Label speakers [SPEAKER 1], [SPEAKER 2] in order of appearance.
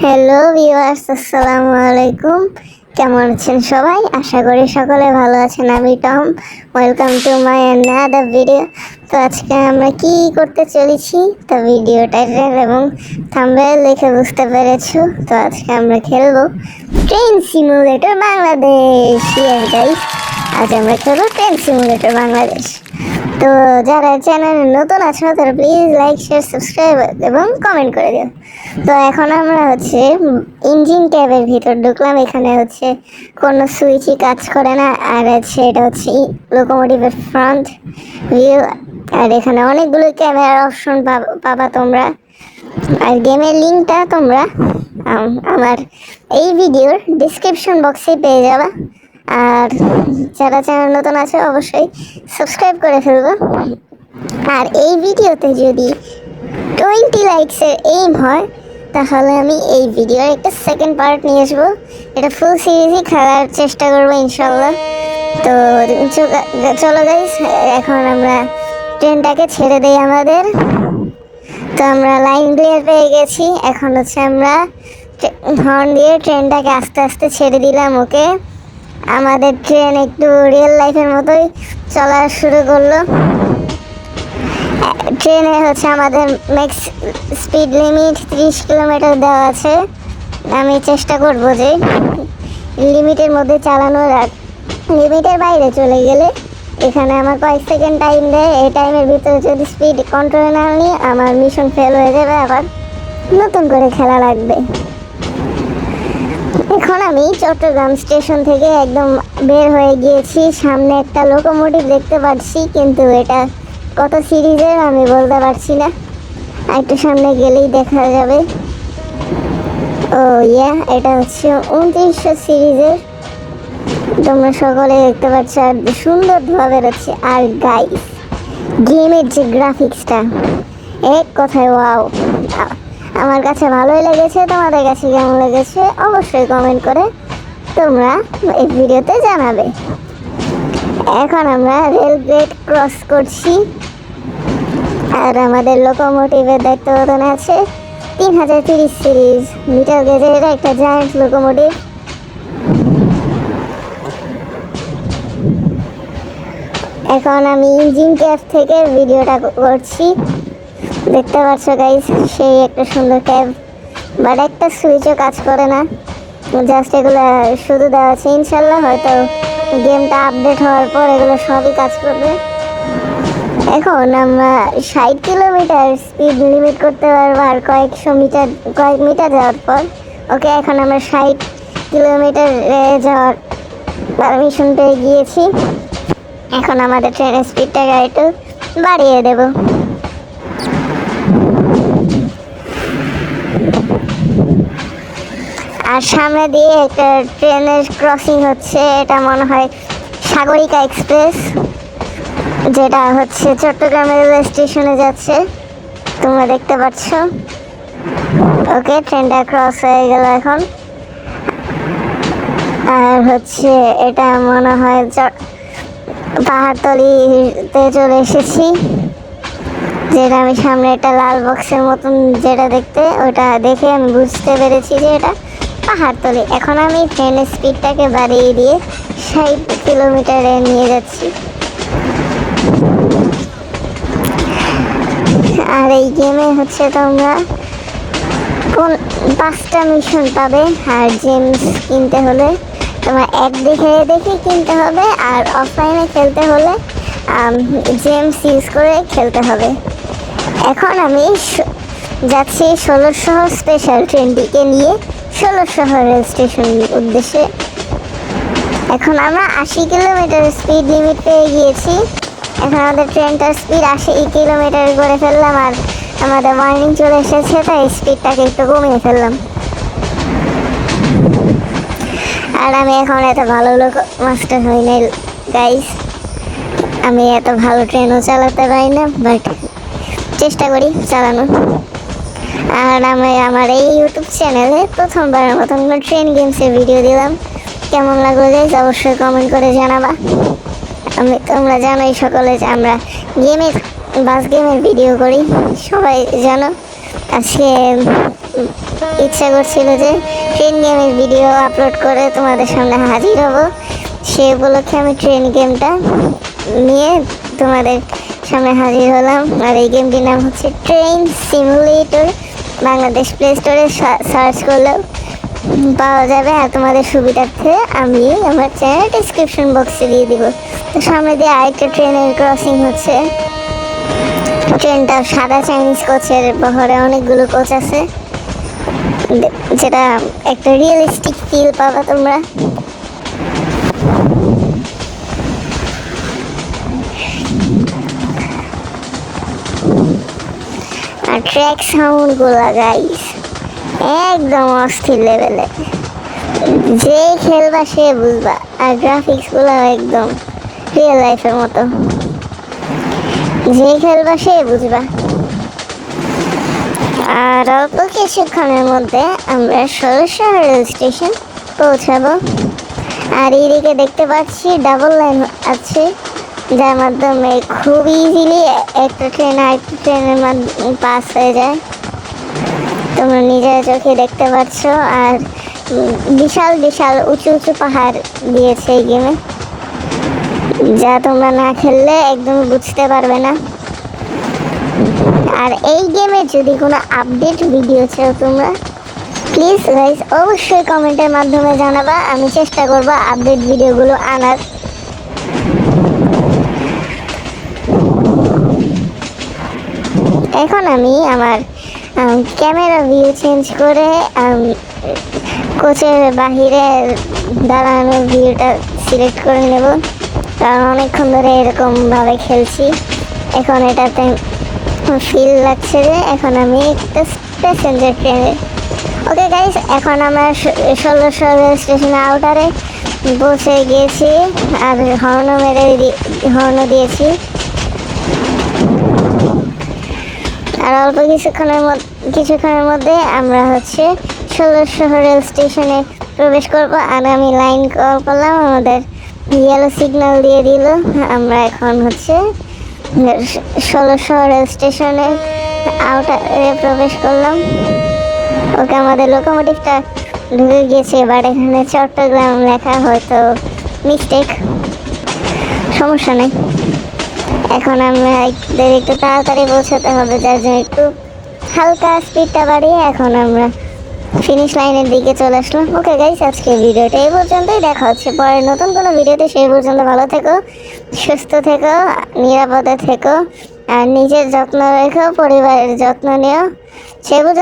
[SPEAKER 1] Hello viewers আসসালামু আলাইকুম। কেমন আছেন সবাই? আশা করি সকলে ভালো আছেন। আমি Tom. Welcome to my another video তো আজকে আমরা কি করতে চলেছি? তো ভিডিও টাইটেল এবং থাম্বনেল দেখে বুঝতে পেরেছ। তো আজকে আমরা খেলব ট্রেন সিমুলেটর বাংলাদেশ আজ আমরা খেলব ট্রেন সিমুলেটর বাংলাদেশ তো যারা চ্যানেলে নতুন আছো তারা প্লিজ লাইক শেয়ার সাবস্ক্রাইব এবং কমেন্ট করে দিও। তো এখন আমরা হচ্ছে ইঞ্জিন ক্যাবের ভিতর ঢুকলাম। এখানে হচ্ছে কোনো সুইচই কাজ করে না। আর হচ্ছে এটা হচ্ছে লোকোমোটিভের ফ্রন্ট ভিউ আর এখানে অনেকগুলো ক্যামেরার অপশন পাবা তোমরা। আর গেমের লিঙ্কটা তোমরা আমার এই ভিডিওর ডিসক্রিপশন বক্সে পেয়ে যাবা। আর যারা চ্যানেল নতুন আছে, অবশ্যই সাবস্ক্রাইব করে ফেলব। আর এই ভিডিওতে যদি টোয়েন্টি লাইকসের এইম হয়, তাহলে আমি এই ভিডিওর একটা সেকেন্ড পার্ট নিয়ে আসব। এটা ফুল সিরিজই খেলার চেষ্টা করব ইনশাল্লাহ তো চলো গাইস এখন আমরা ট্রেনটাকে ছেড়ে দেই আমাদের। তো আমরা লাইন ক্লিয়ার পেয়ে গেছি। এখন হচ্ছে আমরা হর্ন দিয়ে ট্রেনটাকে আস্তে আস্তে ছেড়ে দিলাম ওকে আমাদের ট্রেন একটু রিয়েল লাইফের মতোই চলা শুরু করল। ট্রেনে হচ্ছে আমাদের ম্যাক্স স্পিড লিমিট ত্রিশ কিলোমিটার দেওয়া আছে। আমি চেষ্টা করব যে লিমিটের মধ্যে চালানোর লিমিটের বাইরে চলে গেলে এখানে আমার কয়েক সেকেন্ড টাইম দেয়। এই টাইমের ভিতরে যদি স্পিড কন্ট্রোল না নিই আমার মিশন ফেল হয়ে যাবে আবার। নতুন করে খেলা লাগবে। এখন আমি চট্টগ্রাম স্টেশন থেকে একদম বের হয়ে গিয়েছি। সামনে একটা লোকোমোটিভ দেখতে পাচ্ছি, কিন্তু এটা কত সিরিজের আমি বলতে পারছি না। একটু সামনে গেলেই দেখা যাবে। ও ইয়া, এটা হচ্ছে উনত্রিশশো সিরিজের। তোমরা সকলে দেখতে পাচ্ছ আর সুন্দর ধোয়া বেরোচ্ছে আর গাইস গেমের যে গ্রাফিক্সটা এক কথায় ওয়াও আমার কাছে ভালোই লেগেছে, তোমাদের কাছে কেমন লেগেছে অবশ্যই কমেন্ট করে তোমরা এই ভিডিওতে জানাবে। এখন আমরা রেল গেট ক্রস করছি। আর আমাদের লোকোমোটিভের দায়িত্ববোধনে আছে। তিন হাজার তিরিশ সিরিজ মিটার গেজের একটা জায়ান্ট লোকোমোটিভ এখন আমি ইঞ্জিন ক্যাব থেকে ভিডিওটা করছি। দেখতে পাচ্ছ গাইস সেই একটা সুন্দর ক্যাব বাট একটা সুইচও কাজ করে না। জাস্ট এগুলো শুধু দেওয়া আছে। ইনশাল্লাহ হয়তো গেমটা আপডেট হওয়ার পর এগুলো সবই কাজ করবে। এখন আমরা ষাট কিলোমিটার স্পিড লিমিট করতে পারব আর কয়েকশো মিটার কয়েক মিটার যাওয়ার পর। ওকে এখন আমরা ষাট কিলোমিটার যাওয়ার পারমিশন পেয়ে গিয়েছি। এখন আমাদের ট্রেনের স্পিডটাকে একটু বাড়িয়ে দেবো। আর সামনে দিয়ে একটা ট্রেনের ক্রসিং হচ্ছে, এটা মনে হয় সাগরিকা এক্সপ্রেস যেটা হচ্ছে চট্টগ্রাম রেলওয়ে স্টেশনে যাচ্ছে। তোমরা দেখতে পাচ্ছ। ওকে ট্রেনটা ক্রস হয়ে গেল এখন। আর হচ্ছে এটা মনে হয় পাহাড়তলিতে চলে এসেছি। যেটা আমি সামনে একটা লাল বক্সের মতন যেটা দেখতে, ওটা দেখে আমি বুঝতে পেরেছি যে এটা পাহাড়তলি এখন আমি ট্রেনের স্পিডটাকে বাড়িয়ে দিয়ে ষাট কিলোমিটারে নিয়ে যাচ্ছি। আর এই গেমে হচ্ছে তোমরা কোন পাঁচটা মিশন পাবে, আর জেমস কিনতে হলে তোমার এক দেখে দেখে কিনতে হবে, আর অফলাইনে খেলতে হলে জেমস ইউজ করে খেলতে হবে। এখন আমি যাচ্ছি ষোলোশো স্পেশাল ট্রেনটিকে নিয়ে ষোলোশো রেল স্টেশন উদ্দেশ্যে। এখন আমরা আশি কিলোমিটার স্পিড লিমিট পেয়ে গিয়েছি। এখন আমাদের ট্রেনটার স্পিড আশি কিলোমিটার করে ফেললাম আর আমাদের ওয়ার্নিং চলে এসেছে, তাই স্পিডটাকে একটু কমিয়ে ফেললাম। আর আমি এখন এত ভালো লোক মাস্টার হই নাই গাইস আমি এত ভালো ট্রেনও চালাতে পারি না বাট চেষ্টা করি চালানোর। আর আমি আমার এই ইউটিউব চ্যানেলে প্রথমবারের মতন ট্রেন গেমসের ভিডিও দিলাম। কেমন লাগল গাইজ অবশ্যই কমেন্ট করে জানাবা। আমি, তোমরা জানোই সকলে যে আমরা গেমের বাস গেমের ভিডিও করি। সবাই জানো। আজকে ইচ্ছা করছিল যে ট্রেন গেমের ভিডিও আপলোড করে তোমাদের সামনে হাজির হব। সে উপলক্ষে আমি ট্রেন গেমটা নিয়ে তোমাদের সামনে হাজির হলাম। আর এই গেমটির নাম হচ্ছে ট্রেন সিমুলেটর বাংলাদেশ প্লে স্টোরে সার্চ করলেও পাওয়া যাবে। আর তোমাদের সুবিধার্থে আমি আমার চ্যানেল ডিসক্রিপশন বক্সে দিয়ে দিব। তো সামনে দিয়ে আরেকটা ট্রেনের ক্রসিং হচ্ছে। ট্রেনটা সাদা চাইনিজ কোচের বহরে অনেকগুলো কোচ আছে। যেটা একটা রিয়েলিস্টিক ফিল পাবা তোমরা। ট্র্যাক সাউন্ড সাউন্ডগুলো গাইস একদম অস্থির লেভেলে যে খেলবা সে বুঝবা, আর গ্রাফিক্স গ্রাফিক্সগুলো একদম রিয়েল লাইফের মতো। যে খেলবা সে বুঝবা। আর অল্প কিছুক্ষণের মধ্যে আমরা ষোলোশো রেল স্টেশন পৌঁছাবো। আর এইদিকে দেখতে পাচ্ছি ডাবল লাইন আছে। যার মাধ্যমে খুব ইজিলি একটা ট্রেন আরেকটা ট্রেনের পাস হয়ে যায়। তোমরা নিজের চোখে দেখতে পাচ্ছ আর বিশাল বিশাল উঁচু উঁচু পাহাড় দিয়েছে এই গেমে যা তোমরা না খেললে একদম বুঝতে পারবে না। আর এই গেমে যদি কোনো আপডেট ভিডিও চাও তোমরা প্লিজ গাইস অবশ্যই কমেন্টের মাধ্যমে জানাবা। আমি চেষ্টা করব আপডেট ভিডিওগুলো আনার। এখন আমি আমার ক্যামেরা ভিউ চেঞ্জ করে কোচের বাহিরে দাঁড়ানো ভিউটা সিলেক্ট করে নেব। কারণ অনেকক্ষণ ধরে এরকমভাবে খেলছি। এখন এটাতে ফিল লাগছে যে এখন আমি একটা প্যাসেঞ্জার ট্রেনে ওকে গাইস এখন আমরা ষোলোশো রেল স্টেশন আউটারে বসে গিয়েছি। আর হর্ন মেরে হর্ন দিয়েছি। আর অল্প কিছুক্ষণের মধ্যে কিছুক্ষণের মধ্যে আমরা হচ্ছে ষোলোশো রেল স্টেশনে প্রবেশ করব। আর আমি লাইন কল করলাম, আমাদের ইয়েলো সিগন্যাল দিয়ে দিল। আমরা এখন হচ্ছে ষোলোশো রেল স্টেশনে আউটারে প্রবেশ করলাম। ওকে আমাদের লোকোমোটিভটা ঢুকে গিয়েছে এবার এখানে চট্টগ্রাম লেখা হয়তো মিস্টেক সমস্যা নেই। এখন আমরা একটু তাড়াতাড়ি পৌঁছাতে হবে, যার জন্য একটু হালকা স্পিডটা বাড়িয়ে এখন আমরা ফিনিশ লাইনের দিকে চলে আসলাম। ওকে গাইস আজকে ভিডিওটা এই পর্যন্তই। দেখা হচ্ছে পরে নতুন কোনো ভিডিওতে। সেই পর্যন্ত ভালো থেকো, সুস্থ থেকো, নিরাপদে থেকো, আর নিজের যত্ন রেখো, পরিবারের যত্ন নিও। সেই পর্যন্ত